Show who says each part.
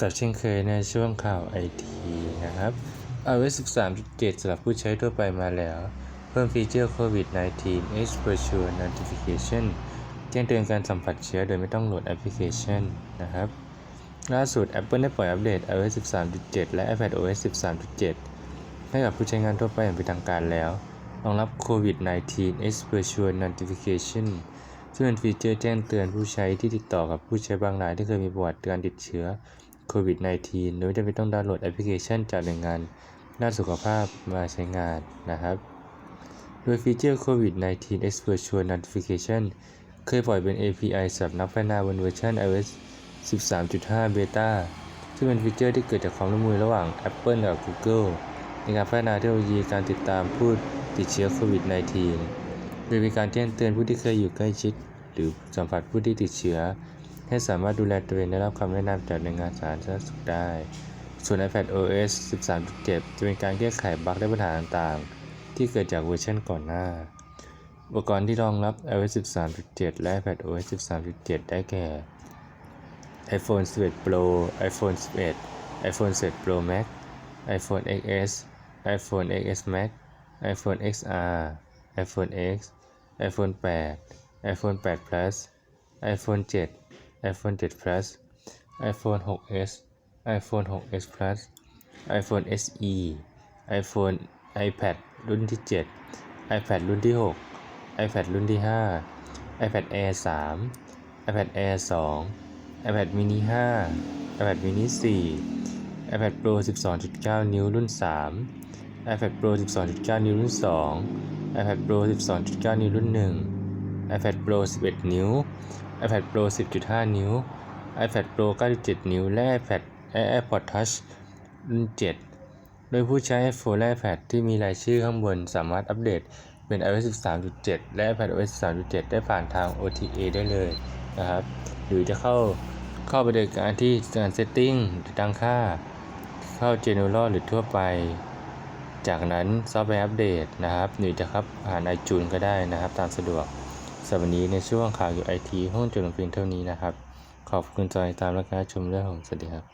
Speaker 1: กับเช่นเคยในช่วงข่าวไอทีนะครับ iOS 13.7 สำหรับผู้ใช้ทั่วไปมาแล้ว เพิ่มฟีเจอร์ COVID-19 Exposure Notification แจ้งเตือนการสัมผัสเชื้อโดยไม่ต้องโหลดแอปพลิเคชันนะครับ ล่าสุด Apple ได้ปล่อยอัปเดต iOS 13.7 และ iPadOS 13.7 ให้กับผู้ใช้งานทั่วไปอย่างเป็นทางการแล้ว รองรับ COVID-19 Exposure Notification ซึ่งเป็นฟีเจอร์แจ้งเตือนผู้ใช้ที่ติดต่อกับผู้ใช้บางรายที่เคยมีประวัติการติดเชื้อ COVID-19 โดยไม่จำเป็นต้องดาวน์โหลดแอปพลิเคชันจากหน่วยงานด้านสุขภาพมาใช้งานนะครับ โดยฟีเจอร์ COVID-19 Exposure Notification เคยปล่อยเป็น API สำหรับนักพัฒนาบนเวอร์ชัน iOS 13.5 Beta ซึ่งเป็นฟีเจอร์ที่เกิดจากความร่วมมือระหว่าง Apple กับ Google ในการพัฒนาเทคโนโลยีการติดตามผู้ติดเชื้อโควิด -19 โดยมีการแจ้งเตือนผู้ที่เคยอยู่ใกล้ชิด หรือสัมผัสผู้ที่ติดเชื้อ ให้สามารถดูแลตัวเองได้รับคำแนะนำจากหน่วยงานสาธารณสุขได้ ส่วน iPad OS 13.7 จะเป็นการแก้ไขบั๊กและปัญหาต่างๆ ที่เกิดจากเวอร์ชันก่อนหน้า อุปกรณ์ที่รองรับ iOS 13.7 และ iPad OS 13.7 ได้แก่ iPhone 11 Pro iPhone 11 iPhone 11 Pro Max iPhone XS iPhone XS Max iPhone XR iPhone X iPhone 8 iPhone 8 Plus iPhone 7 iPhone 7 Plus iPhone 6s iPhone 6s Plus iPhone SE iPhone iPad รุ่นที่ 7 iPad รุ่นที่ 6 iPad รุ่นที่ 5 iPad Air 3 iPad Air 2 iPad mini 5 iPad mini 4 iPad Pro 12.9 นิ้วรุ่น 3 iPad Pro 12.9 นิ้วรุ่น 2 iPad Pro 12.9 นิ้วรุ่น 1 iPad Pro 11 นิ้ว iPad Pro 10.5 นิ้ว iPad Pro 9.7 นิ้ว และ iPad AirPods Touch รุ่น 7 โดยผู้ใช้ iPhone และ iPad ที่มีรายชื่อข้างบนสามารถอัปเดตเป็น iOS 13.7 และ iPadOS 13.7 ได้ผ่านทาง OTA ได้เลยนะครับ หรือจะเข้าเข้าไปโดยการที่การ Setting หรือตั้งค่า เข้า General หรือทั่วไป จากนั้นซอฟต์แวร์อัปเดตนะครับ หรือจะครับผ่าน iTunes ก็ได้นะครับ ตามสะดวก สำหรับวันนี้ในช่วงข่าวอยู่ไอทีห้องจดลงเพียงเท่านี้นะครับ ขอบคุณจอยตามและการชมเรื่องของสวัสดีครับ